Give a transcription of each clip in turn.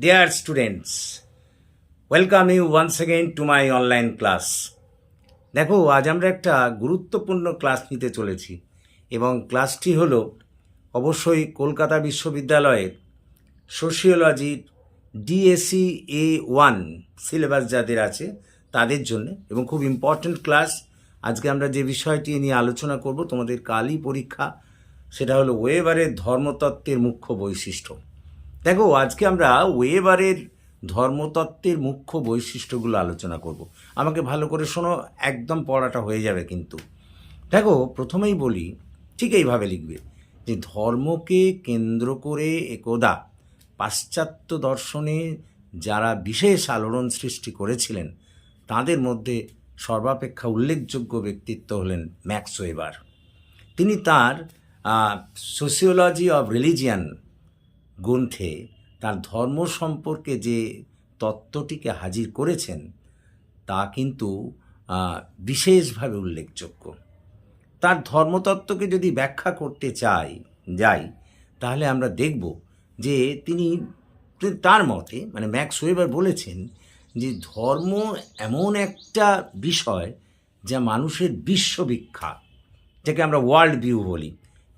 Dear students, welcome you once again to my online class. দেখো আজ আমরা একটা গুরুত্বপূর্ণ ক্লাস নিতে চলেছি এবং ক্লাসটি হলো অবশ্যই কলকাতা বিশ্ববিদ্যালয়ের সোশিওলজির ডিএসসি এ ওয়ান সিলেবাস যাদের আছে তাদের জন্য এবং খুব ইম্পর্ট্যান্ট ক্লাস আজকে আমরা যে বিষয়টি নিয়ে আলোচনা করব তোমাদের কালই পরীক্ষা সেটা হলো ওয়েবারের ধর্মতত্ত্বের মুখ্য বৈশিষ্ট্য দেখো, আজকে আমরা ওয়েবারের ধর্মতত্ত্বের মুখ্য বৈশিষ্ট্যগুলো আলোচনা করব। আমাকে ভালো করে শোনো, একদম পড়াটা হয়ে যাবে কিন্তু। দেখো, প্রথমেই বলি, ঠিক এইভাবে লিখবে যে, ধর্মকে কেন্দ্র করে একদা পাশ্চাত্য দর্শনে যারা বিশেষ আলোড়ন সৃষ্টি করেছিলেন, তাদের মধ্যে সর্বাপেক্ষা উল্লেখযোগ্য ব্যক্তিত্ব হলেন ম্যাক্স ওয়েবার। তিনি তার সোসিওলজি অব রিলিজিয়ান গ্রন্থে তার ধর্ম সম্পর্কে যে তত্ত্বটিকে হাজির করেছেন, তা কিন্তু বিশেষভাবে উল্লেখযোগ্য। তার ধর্মতত্ত্বকে যদি ব্যাখ্যা করতে চাই, যাই, তাহলে আমরা দেখব যে তিনি তার মতে মানে ম্যাক্স ওয়েবার বলেছেন যে ধর্ম এমন একটা বিষয় যা মানুষের বিশ্ববিখ্যা যাকে আমরা ওয়ার্ল্ড ভিউ বলি।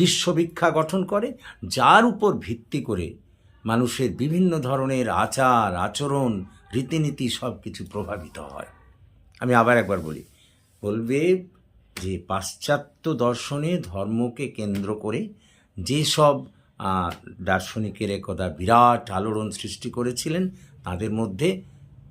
বিশ্ববিখ্যা গঠন করে, যার উপর ভিত্তি করে মানুষের বিভিন্ন ধরনের আচার, আচরণ, রীতিনীতি সব কিছু প্রভাবিত হয়। আমি আবার একবার বলি, বলবে যে পাশ্চাত্য দর্শনে ধর্মকে কেন্দ্র করে যেসব দার্শনিকের একদা বিরাট আলোড়ন সৃষ্টি করেছিলেন, তাদের মধ্যে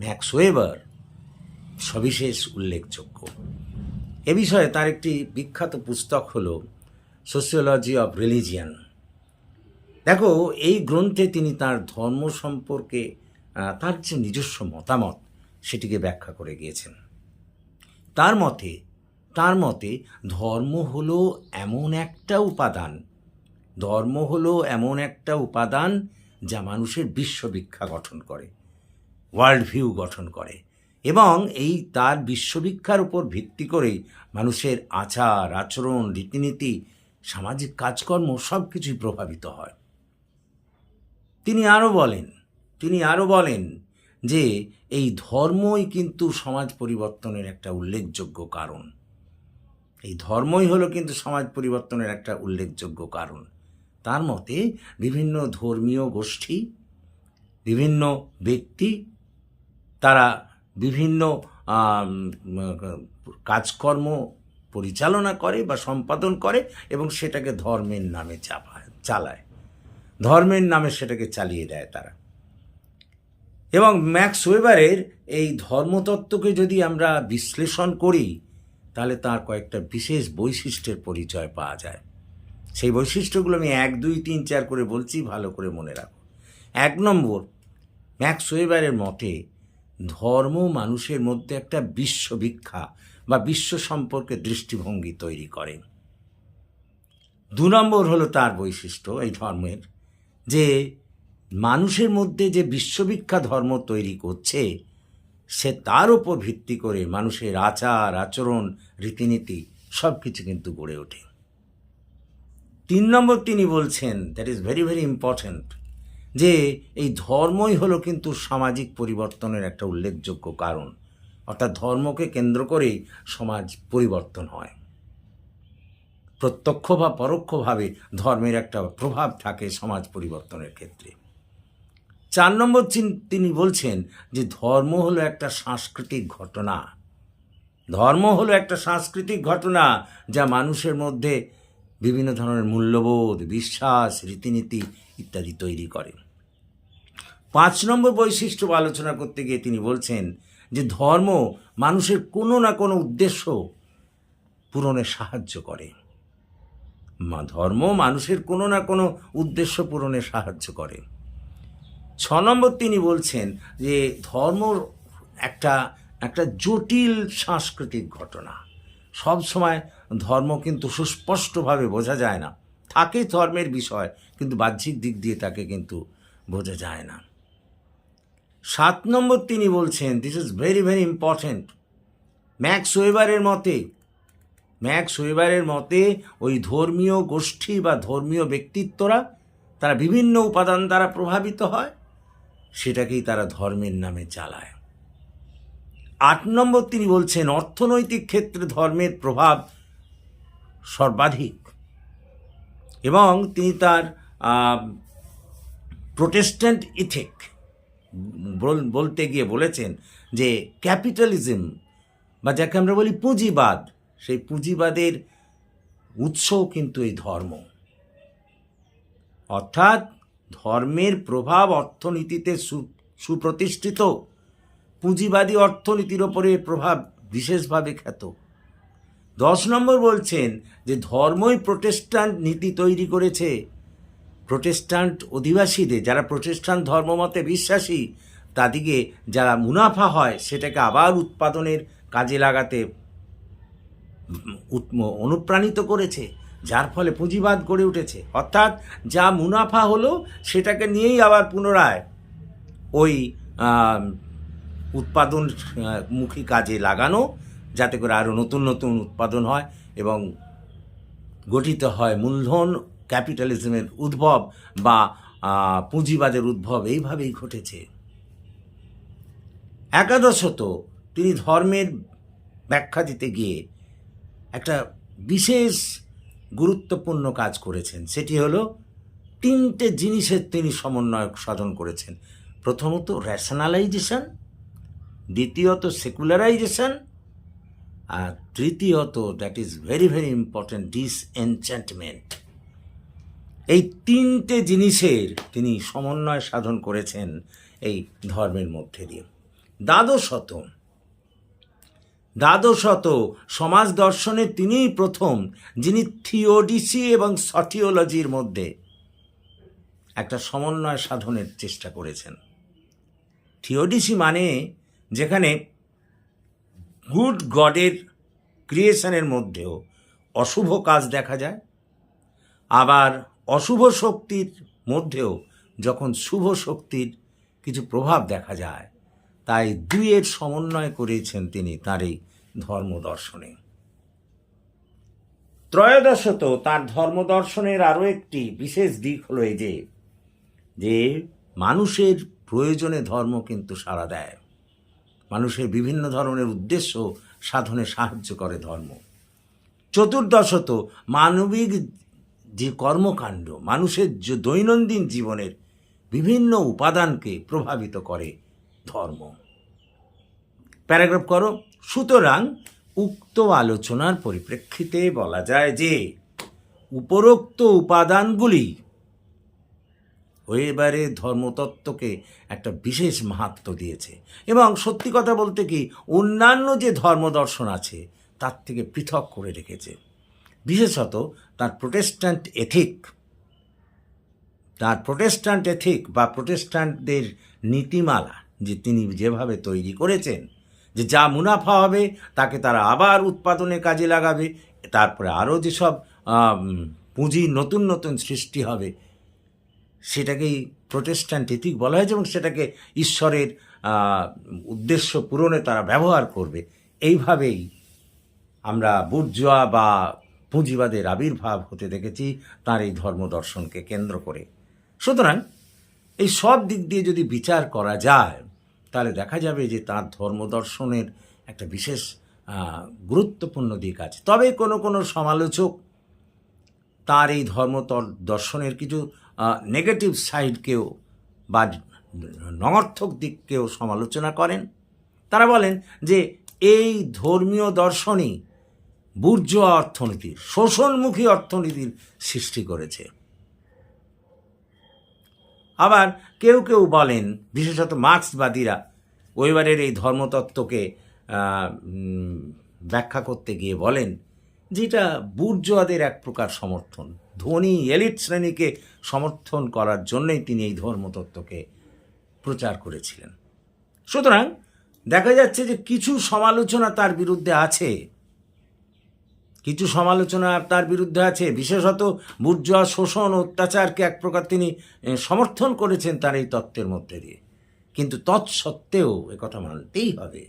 ম্যাক্স ওয়েবার সবিশেষ উল্লেখযোগ্য। এ বিষয়ে তার একটি বিখ্যাত পুস্তক হল সোসিওলজি অফ রিলিজিয়ান দেখো, এই গ্রন্থে তিনি তার ধর্ম সম্পর্কে তার যে নিজস্ব মতামত, সেটিকে ব্যাখ্যা করে গিয়েছেন। তার মতে তার মতে ধর্ম হলো এমন একটা উপাদান, ধর্ম হলো এমন একটা উপাদান যা মানুষের বিশ্ববিখ্যা গঠন করে ওয়ার্ল্ড ভিউ গঠন করে, এবং এই তার বিশ্ববিখ্যার উপর ভিত্তি করেই মানুষের আচার, আচরণ, রীতিনীতি সামাজিক কাজকর্ম সব কিছুই প্রভাবিত হয়। তিনি আরও বলেন, তিনি আরও বলেন যে এই ধর্মই কিন্তু সমাজ পরিবর্তনের একটা উল্লেখযোগ্য কারণ। এই ধর্মই হলো কিন্তু সমাজ পরিবর্তনের একটা উল্লেখযোগ্য কারণ। তার মতে বিভিন্ন ধর্মীয় গোষ্ঠী, বিভিন্ন ব্যক্তি, তারা বিভিন্ন কাজকর্ম পরিচালনা করে বা সম্পাদন করে এবং সেটাকে ধর্মের নামে চাপায় চালায়। ধর্মের নামে সেটাকে চালিয়ে দেয় তারা। এবং ম্যাক্স ওয়েবারের এই ধর্মতত্ত্বকে যদি আমরা বিশ্লেষণ করি, তাহলে তার কয়েকটা বিশেষ বৈশিষ্ট্যের পরিচয় পাওয়া যায়। সেই বৈশিষ্ট্যগুলো আমি এক, দুই, তিন, চার করে বলছি, ভালো করে মনে রাখো। এক নম্বর, ম্যাক্স ওয়েবারের মতে ধর্ম মানুষের মধ্যে একটা বিশ্ববিখ্যা বা বিশ্ব সম্পর্কে দৃষ্টিভঙ্গি তৈরি করে। দু নম্বর হলো তার বৈশিষ্ট্য এই ধর্মের, যে মানুষের মধ্যে যে বিশ্ববিখ্যা ধর্ম তৈরি করছে, সে তার উপর ভিত্তি করে মানুষের আচার, আচরণ, রীতিনীতি সব কিছু কিন্তু গড়ে ওঠে। তিন নম্বর তিনি বলছেন that is very very important যে এই ধর্মই হলো কিন্তু সামাজিক পরিবর্তনের একটা উল্লেখযোগ্য কারণ। অর্থাৎ ধর্মকে কেন্দ্র করেই সমাজ পরিবর্তন হয়। প্রত্যক্ষ বা পরোক্ষভাবে ধর্মের একটা প্রভাব থাকে সমাজ পরিবর্তনের ক্ষেত্রে। চার নম্বর তিনি বলছেন যে ধর্ম হলো একটা সাংস্কৃতিক ঘটনা। ধর্ম হলো একটা সাংস্কৃতিক ঘটনা যা মানুষের মধ্যে বিভিন্ন ধরনের মূল্যবোধ, বিশ্বাস, রীতিনীতি ইত্যাদি তৈরি করে। পাঁচ নম্বর বৈশিষ্ট্য আলোচনা করতে গিয়ে তিনি বলছেন যে ধর্ম মানুষের কোনো না কোনো উদ্দেশ্য পূরণে সাহায্য করে। মা- ধর্ম মানুষের কোনো না কোনো উদ্দেশ্য পূরণে সাহায্য করে। ছ নম্বর তিনি বলছেন যে ধর্ম একটা একটা জটিল সাংস্কৃতিক ঘটনা। সব সময় ধর্ম কিন্তু সুস্পষ্টভাবে বোঝা যায় না। থাকে ধর্মের বিষয়, কিন্তু বাহ্যিক দিক দিয়ে তাকে কিন্তু বোঝা যায় না। সাত নম্বর তিনি বলছেন this is very very important Max ওয়েবারের মতে ম্যাক্স ওয়েবারের মতে ওই ধর্মীয় গোষ্ঠী বা ধর্মীয় ব্যক্তিত্বরা তারা বিভিন্ন উপাদান দ্বারা প্রভাবিত হয়, সেটাকেই তারা ধর্মের নামে চালায়। আট নম্বর তিনি বলছেন, অর্থনৈতিক ক্ষেত্রে ধর্মের প্রভাব সর্বাধিক। এবং তিনি তার প্রোটেস্ট্যান্ট ইথিক বলতে গিয়ে বলেছেন যে ক্যাপিটালিজম বা যাকে আমরা বলি পুঁজিবাদ, সেই পুঁজিবাদের উৎসও কিন্তু এই ধর্ম। অর্থাৎ ধর্মের প্রভাব অর্থনীতিতে সুপ্রতিষ্ঠিত, পুঁজিবাদী অর্থনীতির ওপরে প্রভাব বিশেষভাবে খ্যাত। দশ নম্বর বলছেন যে ধর্মই প্রোটেস্ট্যান্ট নীতি তৈরি করেছে প্রোটেস্ট্যান্ট অধিবাসীদের, যারা প্রোটেস্ট্যান্ট ধর্মমতে বিশ্বাসী, তাদিকে যারা মুনাফা হয়, সেটাকে আবার উৎপাদনের কাজে লাগাতে অনুপ্রাণিত করেছে, যার ফলে পুঁজিবাদ গড়ে উঠেছে। অর্থাৎ যা মুনাফা হলো, সেটাকে নিয়েই আবার পুনরায় ওই উৎপাদন মুখী কাজে লাগানো, যাতে করে আরও নতুন নতুন উৎপাদন হয় এবং গঠিত হয় মূলধন ক্যাপিটালিজমের উদ্ভব বা পুঁজিবাদের উদ্ভব এইভাবেই ঘটেছে। একাদশত তিনি ধর্মের ব্যাখ্যা দিতে গিয়ে একটা বিশেষ গুরুত্বপূর্ণ কাজ করেছেন। সেটি হলো তিনটে জিনিসের তিনি সমন্বয় সাধন করেছেন। প্রথমত র্যাশনালাইজেশন দ্বিতীয়ত সেকুলারাইজেশন আর তৃতীয়ত that is very very important disenchantment এই তিনটে জিনিসের তিনি সমন্বয় সাধন করেছেন এই ধর্মের মধ্যে দিয়ে। দ্বাদশত দ্বাদশত সমাজ দর্শনে তিনিই প্রথম যিনি থিওডিসি এবং সটিওলজির মধ্যে একটা সমন্বয় সাধনের চেষ্টা করেছেন। থিওডিসি মানে যেখানে গুড গডের ক্রিয়েশনের মধ্যেও অশুভ কাজ দেখা যায়, আবার অশুভ শক্তির মধ্যেও যখন শুভ শক্তির কিছু প্রভাব দেখা যায়, তাই দুইয়ের সমন্বয় করেছেন তিনি তার এই ধর্ম দর্শনে ত্রয়োদশত তার ধর্ম দর্শনের আরও একটি বিশেষ দিক হলো এই যে যে মানুষের প্রয়োজনে ধর্ম কিন্তু সাড়া দেয়। মানুষের বিভিন্ন ধরনের উদ্দেশ্য সাধনে সাহায্য করে ধর্ম। চতুর্দশত মানবিক যে কর্মকাণ্ড, মানুষের যে দৈনন্দিন জীবনের বিভিন্ন উপাদানকে প্রভাবিত করে ধর্ম। প্যারাগ্রাফ করো। সুতরাং উক্ত আলোচনার পরিপ্রেক্ষিতে বলা যায় যে, উপরোক্ত উপাদানগুলি এবারে ধর্মতত্ত্বকে একটা বিশেষ মাহাত্ম দিয়েছে এবং সত্যি কথা বলতে কি, অন্যান্য যে ধর্মদর্শন আছে, তার থেকে পৃথক করে রেখেছে। বিশেষত তার প্রোটেস্ট্যান্ট এথিক। তার প্রোটেস্ট্যান্ট এথিক বা প্রোটেস্ট্যান্টদের নীতিমালা যে তিনি যেভাবে তৈরি করেছেন, যে যা মুনাফা হবে তাকে তারা আবার উৎপাদনে কাজে লাগাবে, তারপরে আরও যেসব পুঁজি নতুন নতুন সৃষ্টি হবে, সেটাকেই প্রোটেস্ট্যান্ট এথিক বলা হয়েছে এবং সেটাকে ঈশ্বরের উদ্দেশ্য পূরণে তারা ব্যবহার করবে। এইভাবেই আমরা বুর্জোয়া বা পুঁজিবাদের আবির্ভাব হতে দেখেছি তার এই ধর্ম দর্শনকে কেন্দ্র করে। সুতরাং এই সব দিক দিয়ে যদি বিচার করা যায়, তাহলে দেখা যাবে যে তার ধর্ম দর্শনের একটা বিশেষ গুরুত্বপূর্ণ দিক আছে। তবে কোনো কোনো সমালোচক তার এই ধর্ম দর্শনের কিছু নেগেটিভ সাইডকেও বা নঙর্থক দিককেও সমালোচনা করেন। তারা বলেন যে এই ধর্মীয় দর্শনই বুর্জোয়া অর্থনীতির, শোষণমুখী অর্থনীতির সৃষ্টি করেছে। আবার কেউ কেউ বলেন, বিশেষত মার্ক্সবাদীরা, ওইবারের এই ধর্মতত্ত্বকে ব্যাখ্যা করতে গিয়ে বলেন, যেটা বুর্জোয়াদের এক প্রকার সমর্থন। ধনী এলিট শ্রেণীকে সমর্থন করার জন্যই তিনি এই ধর্মতত্ত্বকে প্রচার করেছিলেন। সুতরাং দেখা যাচ্ছে যে কিছু সমালোচনা তার বিরুদ্ধে আছে। কিছু সমালোচনা তার বিরুদ্ধে আছে। বিশেষত বুর্জোয়া শোষণ অত্যাচারকে এক প্রকার তিনি সমর্থন করেছেন তার এই তত্ত্বের মধ্যে দিয়ে। কিন্তু তৎসত্ত্বেও একথা মানতেই হবে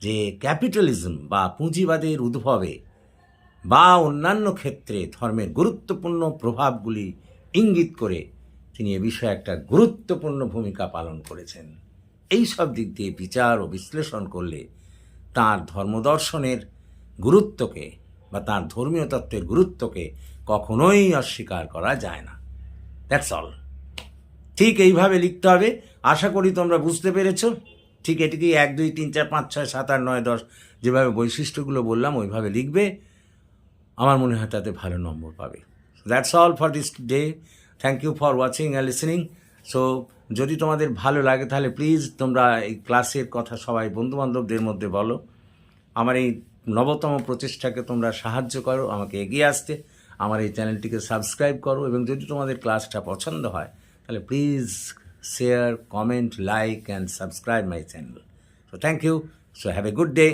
যে ক্যাপিটালিজম বা পুঁজিবাদের উদ্ভবে বা অন্যান্য ক্ষেত্রে ধর্মের গুরুত্বপূর্ণ প্রভাবগুলি ইঙ্গিত করে তিনি এ বিষয়ে একটা গুরুত্বপূর্ণ ভূমিকা পালন করেছেন। এই সব দিক দিয়ে বিচার ও বিশ্লেষণ করলে তার ধর্মদর্শনের গুরুত্বকে বা তার ধর্মীয় তত্ত্বের গুরুত্বকে কখনোই অস্বীকার করা যায় না। দ্যাটস অল ঠিক এইভাবে লিখতে হবে। আশা করি তোমরা বুঝতে পেরেছ। ঠিক এটিকে এক, দুই, তিন, চার, পাঁচ, ছয়, সাত, আট, নয়, দশ যেভাবে বৈশিষ্ট্যগুলো বললাম, ওইভাবে লিখবে। আমার মনে হয় তাতে ভালো নম্বর পাবে। That's all for this day thank you for watching and listening so যদি তোমাদের ভালো লাগে তাহলে প্লিজ তোমরা এই ক্লাসের কথা সবাই বন্ধুবান্ধবদের মধ্যে বলো। আমার এই নবতম প্রচেষ্টাকে তোমরা সাহায্য করো, আমাকে এগিয়ে আসতে। আমার এই চ্যানেলটিকে সাবস্ক্রাইব করো এবং যদি তোমাদের ক্লাসটা পছন্দ হয়, তাহলে please share, comment, like and subscribe my channel so thank you so have a good day